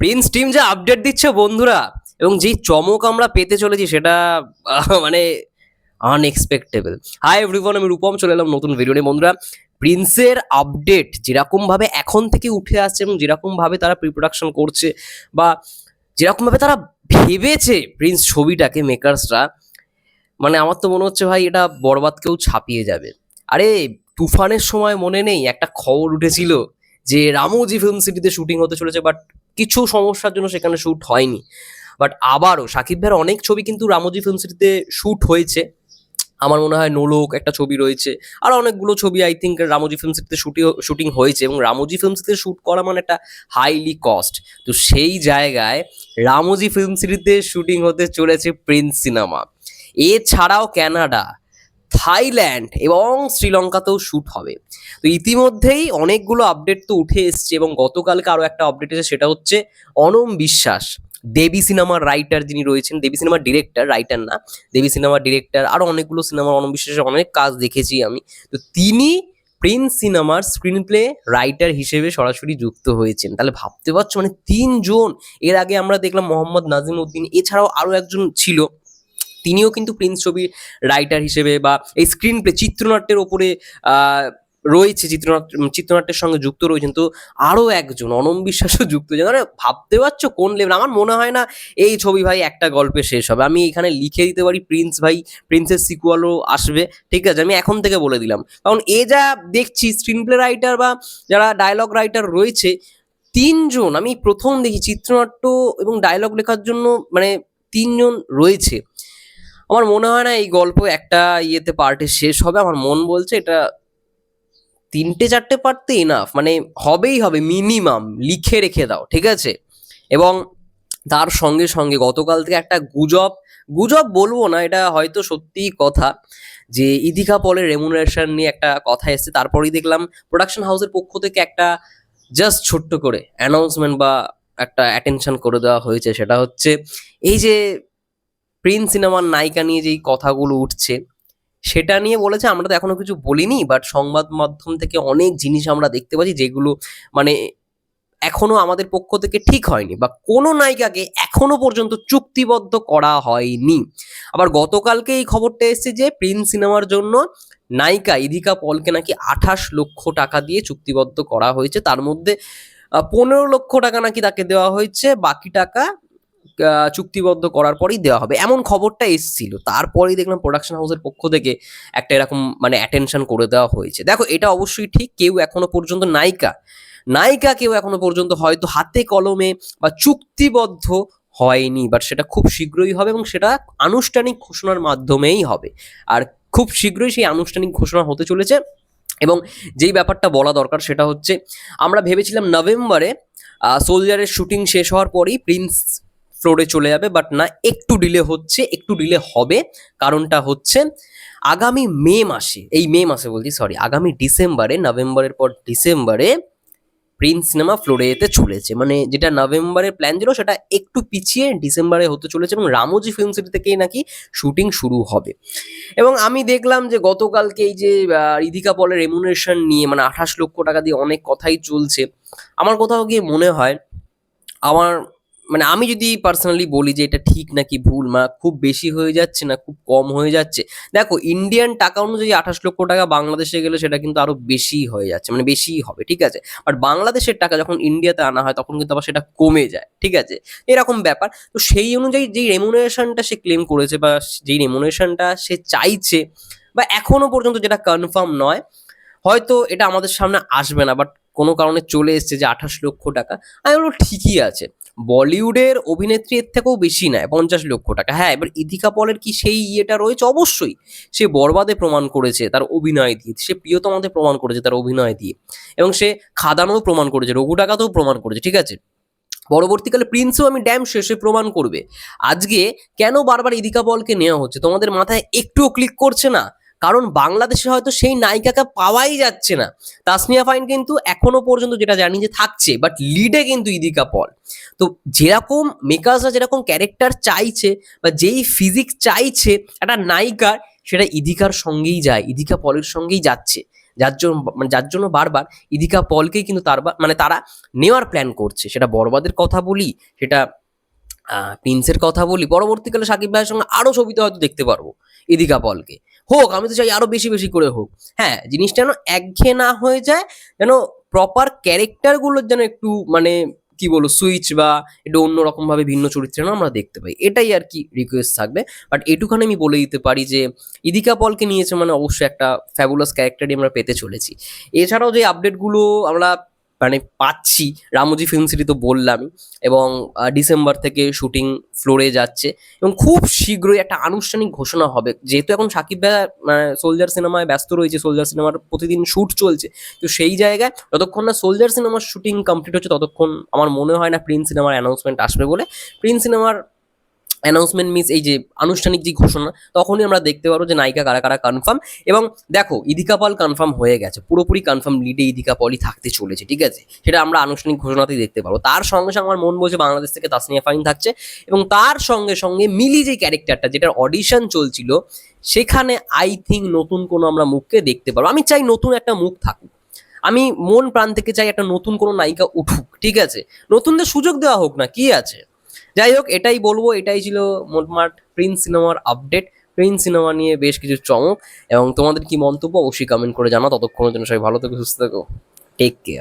Prince team যা update দিচ্ছে বন্ধুরা, এবং যেই চমক আমরা পেতে চলেছি সেটা মানে আনএক্সপেক্টেবল হাই এভরিওয়ান আমি রূপম, চলে এলাম নতুন ভিডিও নিয়ে। বন্ধুরা প্রিন্সের আপডেট যেরকমভাবে এখন থেকে উঠে আসছে এবং যেরকমভাবে তারা প্রিপ্রোডাকশন করছে বা যেরকমভাবে তারা ভেবেছে প্রিন্স ছবিটাকে মেকার্সরা মানে আমার তো মনে হচ্ছে ভাই এটা বরবাদকেও ছাপিয়ে যাবে। আরে, তুফানের সময় মনে নেই একটা খবর উঠেছিল যে রামোজি ফিল্ম সিটিতে শুটিং হতে চলেছে বাট কিছু সমস্যার জন্য সেখানে শ্যুট হয়নি। বাট আবারও সাকিব ভাইয়ের অনেক ছবি কিন্তু রামোজি ফিল্ম সিটিতে শ্যুট হয়েছে। আমার মনে হয় নোলক একটা ছবি রয়েছে। আর অনেকগুলো ছবি আই থিঙ্ক রামোজি ফিল্ম সিটিতে শুটিং শুটিং হয়েছে এবং রামোজি ফিল্ম সিটিতে শ্যুট করা মানে একটা হাইলি কস্ট তো সেই জায়গায় রামোজি ফিল্ম সিটিতে শুটিং হতে চলেছে প্রিন্স সিনেমা এছাড়াও ক্যানাডা থাইল্যান্ড এবং শ্রীলঙ্কাতেও শ্যুট হবে। তো ইতিমধ্যেই অনেকগুলো আপডেট তো উঠে এসছে এবং গতকালকে আরও একটা আপডেট এসেছে, সেটা হচ্ছে অনম বিশ্বাস, দেবী সিনেমার রাইটার যিনি রয়েছেন, দেবী সিনেমার ডিরেক্টর রাইটার না, দেবী সিনেমার ডিরেক্টর আরও অনেকগুলো সিনেমার, অনম বিশ্বাসের অনেক কাজ দেখেছি আমি। তো তিনি প্রিন্স সিনেমার স্ক্রিন প্লে রাইটার হিসেবে সরাসরি যুক্ত হয়েছেন। তাহলে ভাবতে পারছ মানে তিনজন, এর আগে আমরা দেখলাম মোহাম্মদ নাজিম উদ্দিন এছাড়াও আরও একজন ছিল তিনিও কিন্তু প্রিন্স ছবির রাইটার হিসেবে বা এই স্ক্রিন প্লে চিত্রনাট্যের ওপরে রয়েছে চিত্রনাট্য চিত্রনাট্যের সঙ্গে যুক্ত রয়েছেন। তো আরও একজন অনম বিশ্বাসও যুক্ত মানে ভাবতে পারছ কোন লেভেল আমার মনে হয় না এই ছবি ভাই একটা গল্পে শেষ হবে। আমি এখানে লিখে দিতে পারি প্রিন্স ভাই, প্রিন্সের সিকুয়ালও আসবে। ঠিক আছে, আমি এখন থেকে বলে দিলাম। কারণ এ যা দেখছি স্ক্রিন প্লে রাইটার বা যারা ডায়লগ রাইটার রয়েছে, তিনজন, আমি প্রথম দেখি চিত্রনাট্য এবং ডায়লগ লেখার জন্য মানে তিনজন রয়েছে। আমার মনে হয় না এই গল্প একটা ইয়েতে পার্টে শেষ হবে। আমার মন বলছে এটা তিনটে, চারটে পার্টতে এনাফ মানে হবেই হবে মিনিমাম লিখে রেখে দাও, ঠিক আছে? এবং তার সঙ্গে সঙ্গে গতকাল থেকে একটা গুজব গুজব বলব না, এটা হয়তো সত্যিই কথা যে ইদিকা পলের রেমুনারেশন নিয়ে একটা কথা এসেছে। তারপরেই দেখলাম প্রোডাকশন হাউসের পক্ষ থেকে একটা জাস্ট ছোট্ট করে অ্যানাউন্সমেন্ট বা একটা অ্যাটেনশন করে দেওয়া হয়েছে। সেটা হচ্ছে এই যে প্রিন্স সিনেমার নায়িকা নিয়ে যেই কথাগুলো উঠছে, সেটা নিয়ে বলেছে, আমরা তো এখনও কিছু বলিনি বাট সংবাদ মাধ্যম থেকে অনেক জিনিস আমরা দেখতে পাচ্ছি যেগুলো মানে এখনও আমাদের পক্ষ থেকে ঠিক হয়নি, বা কোনো নায়িকাকে এখনও পর্যন্ত চুক্তিবদ্ধ করা হয়নি। আবার গতকালকে এই খবরটা এসেছে যে প্রিন্স সিনেমার জন্য নায়িকা ইধিকা পলকে নাকি আঠাশ লক্ষ টাকা দিয়ে চুক্তিবদ্ধ করা হয়েছে, তার মধ্যে পনেরো লক্ষ টাকা নাকি তাকে দেওয়া হয়েছে, বাকি টাকা চুক্তিবদ্ধ করার পরেই দেওয়া হবে। এমন খবরটা এসেছিল। তারপরেই দেখলাম প্রোডাকশন হাউসের পক্ষ থেকে একটা এরকম মানে অ্যাটেনশন করে দেওয়া হয়েছে। দেখো, এটা অবশ্যই ঠিক, কেউ এখনও পর্যন্ত নায়িকা নায়িকা কেউ এখনও পর্যন্ত হয়তো হাতে কলমে বা চুক্তিবদ্ধ হয়নি বাট সেটা খুব শীঘ্রই হবে এবং সেটা আনুষ্ঠানিক ঘোষণার মাধ্যমেই হবে। আর খুব শীঘ্রই সেই আনুষ্ঠানিক ঘোষণা হতে চলেছে এবং যেই ব্যাপারটা বলা দরকার সেটা হচ্ছে, আমরা ভেবেছিলাম নভেম্বরে সোলজারের শুটিং শেষ হওয়ার পরেই প্রিন্স ফ্লোরে চলে যাবে বাট না, একটু ডিলে হচ্ছে, একটু ডিলে হবে। কারণটা হচ্ছে, আগামী মে মাসে, এই মে মাসে বলছি সরি আগামী ডিসেম্বরে, নভেম্বরের পর ডিসেম্বরে প্রিন্স সিনেমা ফ্লোরে যেতে চলেছে। মানে যেটা নভেম্বরের প্ল্যান ছিল, সেটা একটু পিছিয়ে ডিসেম্বরে হতে চলেছে এবং রামোজি ফিল্ম সিটি থেকেই নাকি শুটিং শুরু হবে। এবং আমি দেখলাম যে গতকালকে এই যে ইদিকা পলের রেমুনেশন নিয়ে মানে আঠাশ লক্ষ টাকা দিয়ে অনেক কথাই চলছে। আমার কোথাও গিয়ে মনে হয়, আমার মানে আমি যদি পার্সোনালি বলি যে এটা ঠিক নাকি ভুল, মা, খুব বেশি হয়ে যাচ্ছে না, খুব কম হয়ে যাচ্ছে। দেখো ইন্ডিয়ান টাকা অনুযায়ী আঠাশ লক্ষ টাকা বাংলাদেশে গেলে সেটা কিন্তু আরও বেশি হয়ে যাচ্ছে মানে বেশিই হবে, ঠিক আছে? বাট বাংলাদেশের টাকা যখন ইন্ডিয়াতে আনা হয়, তখন কিন্তু আবার সেটা কমে যায়, ঠিক আছে? এরকম ব্যাপার। তো সেই অনুযায়ী যেই রেমুনারেশনটা সে ক্লেম করেছে বা যেই রেমুনারেশনটা সে চাইছে, বা এখনও পর্যন্ত যেটা কনফার্ম নয়, হয়তো এটা আমাদের সামনে আসবে না বাট কোনো কারণে চলে এসছে যে আঠাশ লক্ষ টাকা। আমি বলব ঠিকই আছে। বলিউডের অভিনেত্রী এর থেকেও বেশি নেয়, পঞ্চাশ লক্ষ টাকা। হ্যাঁ এবার ইধিকা পলের কি সেই ইয়েটা রয়েছে? অবশ্যই। সে বরবাদে প্রমাণ করেছে, তার অভিনয় দিয়ে। সে প্রিয়তমাতে প্রমাণ করেছে তার অভিনয় দিয়ে। এবং সে খাদানও প্রমাণ করেছে, রঘু টাকাতেও প্রমাণ করেছে, ঠিক আছে? পরবর্তীকালে প্রিন্সও আমি ড্যাম শেষে প্রমাণ করবে। আজকে কেন বারবার ইদিকা পলকে নেওয়া হচ্ছে? তোমাদের মাথায় একটুও ক্লিক করছে না? কারণ বাংলাদেশে হয়তো সেই নায়িকাকে পাওয়াই যাচ্ছে না। তাসনিয়া ফাইন কিন্তু এখনও পর্যন্ত যেটা জানি যে থাকছে বাট লিডে কিন্তু ইদিকা পল। তো যেরকম মেকার্সরা যেরকম ক্যারেক্টার চাইছে বা যেই ফিজিক চাইছে, একটা নায়িকার সেটা ইদিকার সঙ্গেই যায়, ইদিকা পলের সঙ্গেই যাচ্ছে। যার জন্য মানে যার জন্য বারবার ইদিকা পলকেই কিন্তু তার মানে তারা নেওয়ার প্ল্যান করছে। সেটা বড়বাদের কথা বলি, সেটা প্রিন্সের কথা বলি, পরবর্তীকালে সাকিব ভাইয়ের সঙ্গে আরও ছবিতে হয়তো দেখতে পারব ইদিকা পলকে। হোক, আমি তো চাই আরও বেশি বেশি করে হোক। হ্যাঁ জিনিসটা যেন একঘেয়ে না হয়ে যায়, যেন প্রপার ক্যারেক্টারগুলোর যেন একটু মানে কি বলব সুইচ বা একটু অন্যরকম ভাবে ভিন্ন চরিত্রে আমরা দেখতে পাই। এটাই আর কি রিকোয়েস্ট থাকবে। বাট এটুখানে আমি বলে দিতে পারি যে, ইদিকা পলকে নিয়েছে মানে অবশ্যই একটা ফ্যাবুলাস ক্যারেক্টারই আমরা পেতে চলেছি। এছাড়াও যে আপডেটগুলো আমরা মানে পাচ্ছি। রামোজি ফিল্ম সিটি তো বললামই। এবং ডিসেম্বর থেকে শুটিং ফ্লোরে যাচ্ছে। এবং খুব শীঘ্রই একটা আনুষ্ঠানিক ঘোষণা হবে। যেহেতু এখন সাকিব ভাই সোলজার সিনেমায় ব্যস্ত রয়েছে সোলজার সিনেমার প্রতিদিন শ্যুট চলছে। তো সেই জায়গায় যতক্ষণ না সোলজার সিনেমার শুটিং কমপ্লিট হচ্ছে, ততক্ষণ আমার মনে হয় না প্রিন্স সিনেমার অ্যানাউন্সমেন্ট আসবে বলে। প্রিন্স সিনেমার অ্যানাউন্সমেন্ট মিস এই যে আনুষ্ঠানিক যে ঘোষণা, তখনই আমরা দেখতে পারব যে নায়িকা কারা কারা কনফার্ম এবং দেখো, ইদিকা পল কনফার্ম হয়ে গেছে, পুরোপুরি কনফার্ম লিডে ইদিকা পলই থাকতে চলেছে, ঠিক আছে? সেটা আমরা আনুষ্ঠানিক ঘোষণাতেই দেখতে পারব তার সঙ্গে সঙ্গে আমার মন বলছে বাংলাদেশ থেকে তাসনিয়া ফাইন থাকছে এবং তার সঙ্গে সঙ্গে মিলি যে ক্যারেক্টারটা, যেটার অডিশন চলছিল, সেখানে আই থিঙ্ক নতুন কোনো আমরা মুখকে দেখতে পারব আমি চাই নতুন একটা মুখ থাকুক। আমি মন প্রাণ থেকে চাই একটা নতুন কোনো নায়িকা উঠুক, ঠিক আছে? নতুনদের সুযোগ দেওয়া হোক না, কি আছে? যাই হোক এটাই বলব, এটাই ছিল মোটমাট প্রিন্স সিনেমার আপডেট। প্রিন্স সিনেমা নিয়ে বেশ কিছু চমক, এবং তোমাদের কি মন্তব্য অবশ্যই কমেন্ট করে জানা ততক্ষণের জন্য সবাই ভালো থেকো, সুস্থ থেকো। Take care